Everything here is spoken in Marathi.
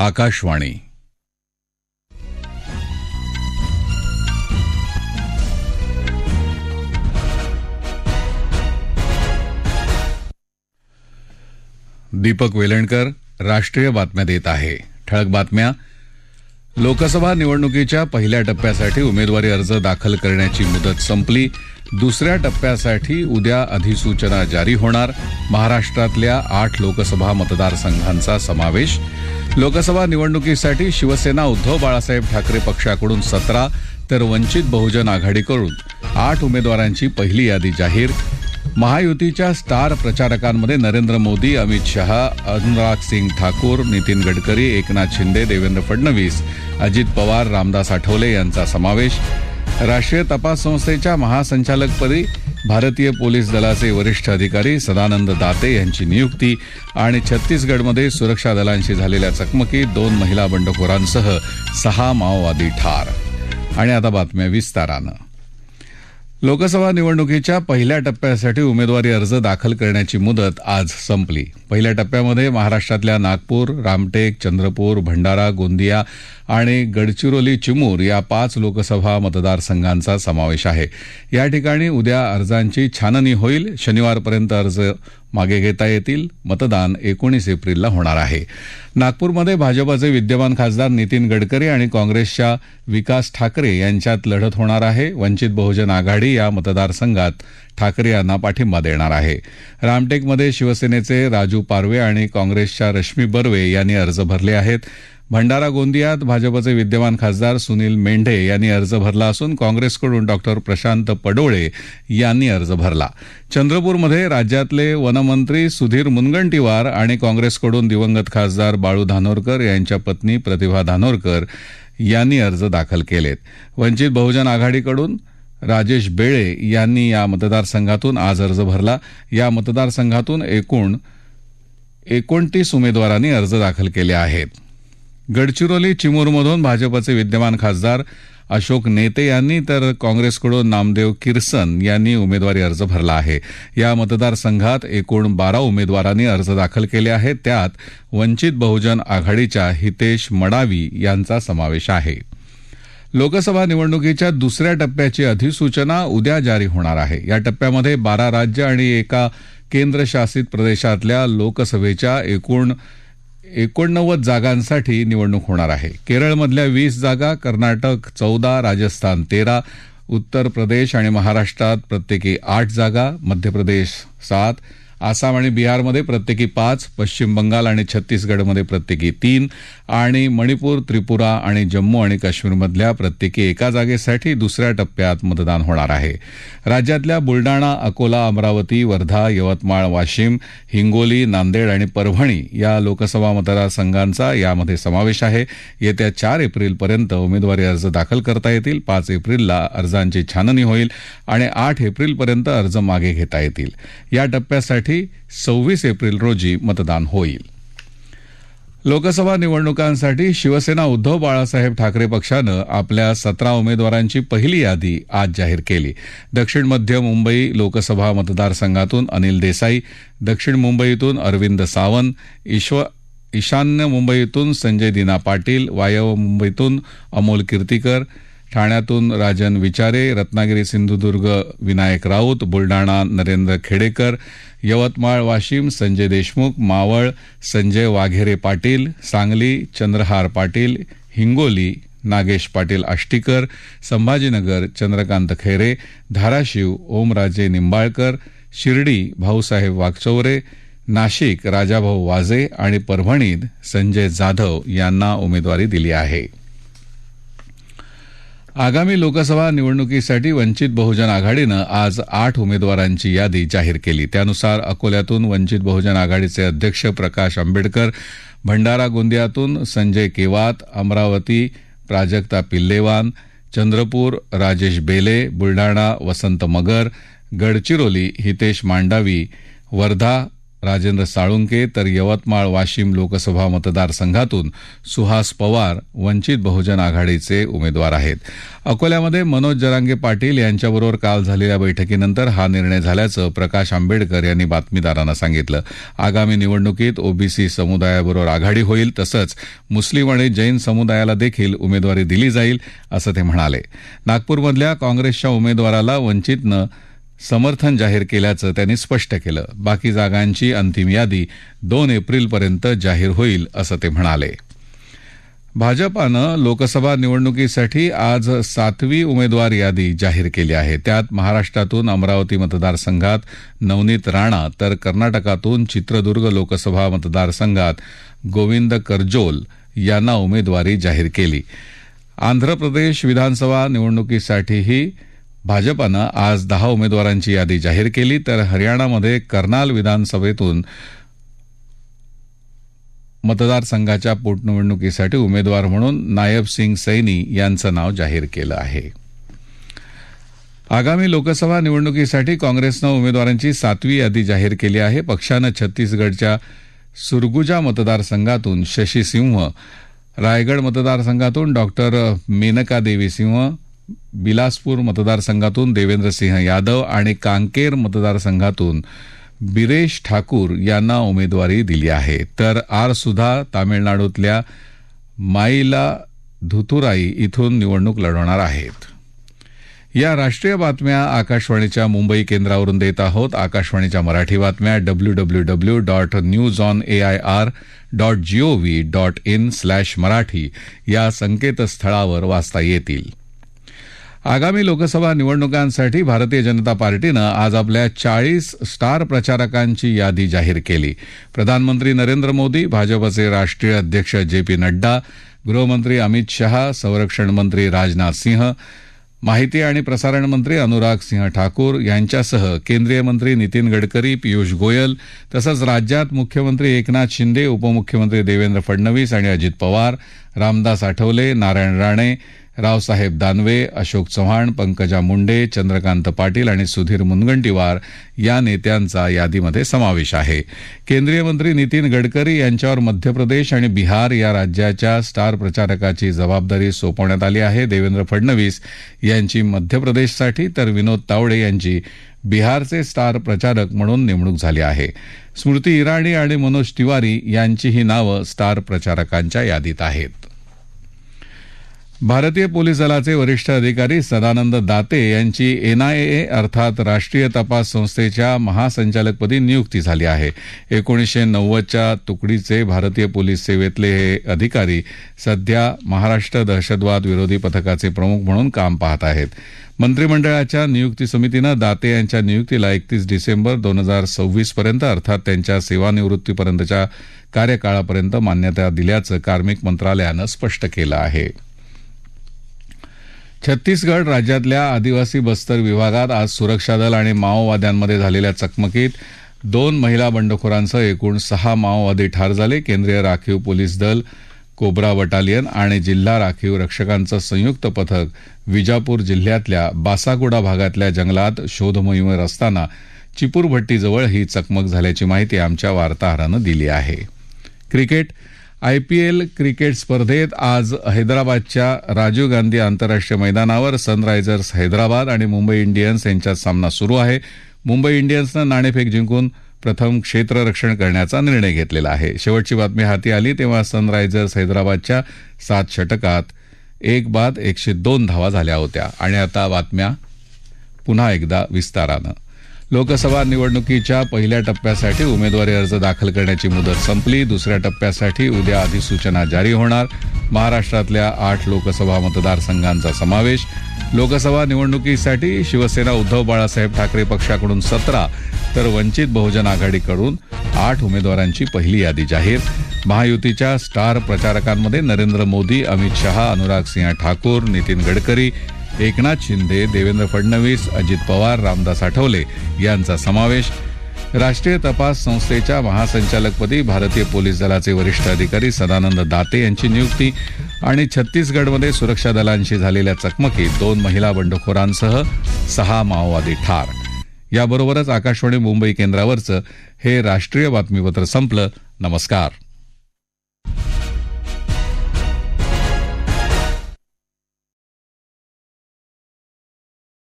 आकाशवाणी। दीपक वेलणकर राष्ट्रीय बातम्या देत आहे. ठळक बातम्या लोकसभा निवडणुकीच्या पहिल्या टप्प्यासाठी उमेदवारी अर्ज दाखल करण्याची मुदत संपली. दुसऱ्या टप्प्यासाठी उद्या अधिसूचना जारी होणार. महाराष्ट्रातल्या आठ लोकसभा मतदारसंघांचा समावेश. लोकसभा निवडणुकीसाठी शिवसेना उद्धव बाळासाहेब ठाकरे पक्षाकडून सतरा तर वंचित बहुजन आघाडीकडून आठ उमेदवारांची पहिली यादी जाहीर. महायुतीच्या स्टार प्रचारकांमध्ये नरेंद्र मोदी अमित शहा अनुराग सिंग ठाकूर नितीन गडकरी एकनाथ शिंदे देवेंद्र फडणवीस अजित पवार रामदास आठवले यांचा समावेश. राष्ट्रीय तपास संस्थेच्या महासंचालकपदी भारतीय पोलीस दलाचे वरिष्ठ अधिकारी सदानंद दाते यांची नियुक्ती आणि छत्तीसगडमध्ये सुरक्षा दलांशी झालेल्या चकमकीत दोन महिला बंडखोरांसह सहा माओवादी ठार. आणि आता बातम्या विस्तारानं. लोकसभा निवडणुकीच्या पहिल्या टप्प्यासाठी उमेदवारी अर्ज दाखल करण्याची मुदत आज संपली. पहिल्या टप्प्यामध्ये महाराष्ट्रातल्या नागपूर रामटेक चंद्रपूर भंडारा गोंदिया आणि गडचिरोली चिमूर या पाच लोकसभा मतदारसंघांचा समावेश आहे. या ठिकाणी उद्या अर्जांची छाननी होईल. शनिवारपर्यंत अर्ज मागे घेता येतील. मतदान एकोणीस एप्रिलला होणार आहे. नागपूरमध्ये भाजपाचे विद्यमान खासदार नितीन गडकरी आणि काँग्रेसच्या विकास ठाकरे यांच्यात लढत होणार आहे. वंचित बहुजन आघाडी या मतदारसंघात ठाकरे यांना पाठिंबा देणार आहे. रामटेकमध्ये शिवसेनेचे राजू पारवे आणि काँग्रेसच्या रश्मी बर्वे यांनी अर्ज भरले आहेत. भंडारा गोंदियात भाजपचे विद्यमान खासदार सुनील मेंढे यांनी अर्ज भरला असून काँग्रेसकडून डॉक्टर प्रशांत पडोळे यांनी अर्ज भरला. चंद्रपूरमध्ये राज्यातले वनमंत्री सुधीर मुनगंटीवार आणि काँग्रेसकडून दिवंगत खासदार बाळू धानोरकर यांच्या पत्नी प्रतिभा धानोरकर यांनी अर्ज दाखल केलेत. वंचित बहुजन आघाडीकडून राजेश बेळे यांनी या मतदारसंघातून आज अर्ज भरला. या मतदारसंघातून एकूण एकोणतीस उमेदवारांनी अर्ज दाखल केले आहेत. गडचिरोली चिमूरमधून भाजपचे विद्यमान खासदार अशोक नेते यांनी तर काँग्रेसकडून नामदेव किरसन यांनी उमेदवारी अर्ज भरला आहे. या मतदारसंघात एकूण बारा उमेदवारांनी अर्ज दाखल केले आहेत. त्यात वंचित बहुजन आघाडीच्या हितेश मडावी यांचा समावेश आहे. लोकसभा निवडणुकीच्या दुसऱ्या टप्प्याची अधिसूचना उद्या जारी होणार आहे. या टप्प्यामध्ये बारा राज्य आणि एका केंद्रशासित प्रदेशातल्या लोकसभेच्या एकूण एकोणनव्वद जागांसाठी निवडणूक होणार आहे. केरळमधल्या वीस जागा कर्नाटक चौदा राजस्थान तेरा उत्तर प्रदेश आणि महाराष्ट्रात प्रत्येकी आठ जागा मध्य प्रदेश सात आसाम आणि बिहारमध्ये प्रत्येकी पाच पश्चिम बंगाल आणि छत्तीसगडमध्ये प्रत्येकी तीन आणि मणिपूर त्रिपुरा आणि जम्मू आणि काश्मीरमधल्या प्रत्येकी एका जागेसाठी दुसऱ्या टप्प्यात मतदान होणार आहे. राज्यातल्या बुलडाणा अकोला अमरावती वर्धा यवतमाळ वाशिम हिंगोली नांदेड आणि परभणी या लोकसभा मतदारसंघांचा यामध्ये समावेश आहे. येत्या चार एप्रिलपर्यंत उमेदवारी अर्ज दाखल करता येतील. पाच एप्रिलला अर्जांची छाननी होईल आणि आठ एप्रिलपर्यंत अर्ज मागे घेता येतील. या टप्प्यासाठी सव्वीस एप्रिल रोजी मतदान होईल. लोकसभा निवडणुकांसाठी शिवसेना उद्धव बाळासाहेब ठाकरे पक्षानं आपल्या सतरा उमेदवारांची पहिली यादी आज जाहीर केली. दक्षिण मध्य मुंबई लोकसभा मतदारसंघातून अनिल देसाई दक्षिण मुंबईतून अरविंद सावंत ईश्व ईशान्य मुंबईतून संजय दिना पाटील वायव्य मुंबईतून अमोल कीर्तीकर ठाण्यातून राजन विचारे रत्नागिरी सिंधुदुर्ग विनायक राऊत बुलडाणा नरेंद्र खेडेकर यवतमाळ वाशिम संजय देशमुख मावळ संजय वाघेरे पाटील सांगली चंद्रहार पाटील हिंगोली नागेश पाटील आष्टीकर संभाजीनगर चंद्रकांत खैरे धाराशिव ओमराजे निंबाळकर शिर्डी भाऊसाहेब वाघचौरे नाशिक राजाभाऊ वाजे आणि परभणीत संजय जाधव यांना उमेदवारी दिली आहे. आगामी लोकसभा निवडणुकीसाठी वंचित बहुजन आघाडीनं आज आठ उमेदवारांची यादी जाहीर केली. त्यानुसार अकोल्यातून वंचित बहुजन आघाडीचे अध्यक्ष प्रकाश आंबेडकर भंडारा गोंदियातून संजय केवात अमरावती प्राजक्ता पिल्लेवान चंद्रपूर राजेश बेले बुलढाणा वसंत मगर गडचिरोली हितेश मांडावी वर्धा राजेंद्र साळुंके तर यवतमाळ वाशिम लोकसभा मतदारसंघातून सुहास पवार वंचित बहुजन आघाडीचे उमेदवार आहेत. अकोल्यामध्ये मनोज जरांगे पाटील यांच्याबरोबर काल झालेल्या बैठकीनंतर हा निर्णय झाल्याचं प्रकाश आंबेडकर यांनी बातमीदारांना सांगितलं. आगामी निवडणुकीत ओबीसी समुदायाबरोबर आघाडी होईल तसंच मुस्लिम आणि जैन समुदायाला देखील उमेदवारी दिली जाईल असं ते म्हणाले. नागपूरमधल्या काँग्रेसच्या उमेदवाराला वंचितनं समर्थन जाहीर केल्याचं त्यांनी स्पष्ट केलं. बाकी जागांची अंतिम यादी दोन एप्रिलपर्यंत जाहीर होईल असं ते म्हणाले. भाजपानं लोकसभा निवडणुकीसाठी आज सातवी उमेदवार यादी जाहीर केली आहे. त्यात महाराष्ट्रातून अमरावती मतदारसंघात नवनीत राणा तर कर्नाटकातून चित्रदुर्ग लोकसभा मतदारसंघात गोविंद करजोल यांना उमेदवारी जाहीर केली. आंध्र प्रदेश विधानसभा निवडणुकीसाठीही भाजपानं आज दहा उमेदवारांची यादी जाहीर केली तर हरियाणामध्ये कर्नाल विधानसभेतून मतदारसंघाच्या पोटनिवडणुकीसाठी उमेदवार म्हणून नायब सिंग सैनी यांचं नाव जाहीर केलं आहे. आगामी लोकसभा निवडणुकीसाठी काँग्रेसनं उमेदवारांची सातवी यादी जाहीर केली आहे. पक्षानं छत्तीसगडच्या सुरगुजा मतदारसंघातून शशी सिंह रायगड मतदारसंघातून डॉक्टर मेनका देवी सिंह बिलासपूर मतदारसंघातून देवेंद्र सिंह यादव आणि कांकेर मतदारसंघातून बिरेश ठाकूर यांना उमेदवारी दिली आहे. तर आर सुधा तामिळनाडूतल्या माईला धुथुराई इथून निवडणूक लढवणार आहेत. या राष्ट्रीय बातम्या आकाशवाणीच्या मुंबई केंद्रावरून देत आहोत. आकाशवाणीच्या मराठी बातम्या W W W dot news on A I R dot GOV dot in slash Marathi या संकेतस्थळावर वाचता येतील. आगामी लोकसभा निवडणुकांसाठी भारतीय जनता पार्टीनं आज आपल्या चाळीस स्टार प्रचारकांची यादी जाहीर केली. प्रधानमंत्री नरेंद्र मोदी भाजपचे राष्ट्रीय अध्यक्ष जे पी नड्डा गृहमंत्री अमित शहा संरक्षण मंत्री राजनाथ सिंह माहिती आणि प्रसारण मंत्री अनुराग सिंह ठाकूर यांच्यासह केंद्रीय मंत्री नितीन गडकरी पियुष गोयल तसंच राज्यात मुख्यमंत्री एकनाथ शिंदे उपमुख्यमंत्री देवेंद्र फडणवीस आणि अजित पवार रामदास आठवले नारायण राणे रावसाहेब दानवे अशोक चव्हाण पंकजा मुंडे चंद्रकांत पाटील आणि सुधीर मुनगंटीवार या नेत्यांचा यादीमध्ये समावेश आहे. केंद्रीय मंत्री नितीन गडकरी यांच्यावर मध्य प्रदेश आणि बिहार या राज्याच्या स्टार प्रचारकाची जबाबदारी सोपवण्यात आली आहे. देवेंद्र फडणवीस यांची मध्य प्रदेशसाठी तर विनोद तावडे यांची बिहारचे स्टार प्रचारक म्हणून नेमणूक झाली आहे. स्मृती इराणी आणि मनोज तिवारी यांची ही नावं स्टार प्रचारकांच्या यादीत आहेत. भारतीय पोलीस दलाचे वरिष्ठ अधिकारी सदानंद दाते यांची एनआयए अर्थात राष्ट्रीय तपास संस्थेच्या महासंचालकपदी नियुक्ती झाली आहे. एकोणीसशे नव्वदच्या तुकडीचे भारतीय पोलीस सेवेतले हे अधिकारी सध्या महाराष्ट्र दहशतवाद विरोधी पथकाचे प्रमुख म्हणून काम पाहत आहेत. मंत्रिमंडळाच्या नियुक्ती समितीनं दाते यांच्या नियुक्तीला एकतीस डिसेंबर दोन हजार सव्वीस पर्यंत अर्थात त्यांच्या सेवानिवृत्तीपर्यंतच्या कार्यकाळापर्यंत मान्यता दिल्याचं कार्मिक मंत्रालयानं स्पष्ट केलं आहे. छत्तीसगड राज्यातल्या आदिवासी बस्तर विभागात आज सुरक्षा दल आणि माओवाद्यांमध्ये झालेल्या चकमकीत दोन महिला बंडखोरांसह एकूण सहा माओवादी ठार झाले. केंद्रीय राखीव पोलीस दल कोब्रा बटालियन आणि जिल्हा राखीव रक्षकांचं संयुक्त पथक विजापूर जिल्ह्यातल्या बासागुडा भागातल्या जंगलात शोध मोहिमेवर असताना चिपूरभट्टीजवळ ही चकमक झाल्याची माहिती आमच्या वार्ताहरानं दिली आहे. क्रिकेट आयपीएल क्रिकेट स्पर्धेत आज हैदराबादच्या राजीव गांधी आंतरराष्ट्रीय मैदानावर सनरायझर्स हैदराबाद आणि मुंबई इंडियन्स यांच्यात सामना सुरू आहे. मुंबई इंडियन्सनं नाणेफेक जिंकून प्रथम क्षेत्ररक्षण करण्याचा निर्णय घेतलेला आहे. शेवटची बातमी हाती आली तेव्हा सनरायझर्स हैदराबादच्या सात षटकात एक बाद एकशे दोन धावा झाल्या होत्या. आणि आता बातम्या पुन्हा एकदा विस्तारानं. लोकसभा निवडणुकीच्या पहिल्या टप्प्यासाठी उमेदवारी अर्ज दाखल करण्याची मुदत संपली. दुसऱ्या टप्प्यासाठी उद्या अधिसूचना जारी होणार. महाराष्ट्रातल्या आठ लोकसभा मतदारसंघांचा समावेश. लोकसभा निवडणुकीसाठी शिवसेना उद्धव बाळासाहेब ठाकरे पक्षाकडून सतरा तर वंचित बहुजन आघाडीकडून आठ उमेदवारांची पहिली यादी जाहीर. महायुतीच्या स्टार प्रचारकांमध्ये नरेंद्र मोदी अमित शहा अनुराग सिंह ठाकूर नितीन गडकरी एकनाथ शिंदे देवेंद्र फडणवीस अजित पवार रामदास आठवले यांचा समावेश राष्ट्रीय तपास संस्थेच्या महासंचालकपदी भारतीय पोलीस दलाचे वरिष्ठ अधिकारी सदानंद दाते यांची नियुक्ती आणि छत्तीसगडमध्ये सुरक्षा दलांशी झालेल्या चकमकीत दोन महिला बंडखोरांसह सहा माओवादी ठार. याबरोबरच आकाशवाणी मुंबई केंद्रावरचं हे राष्ट्रीय बातमीपत्र संपलं. नमस्कार.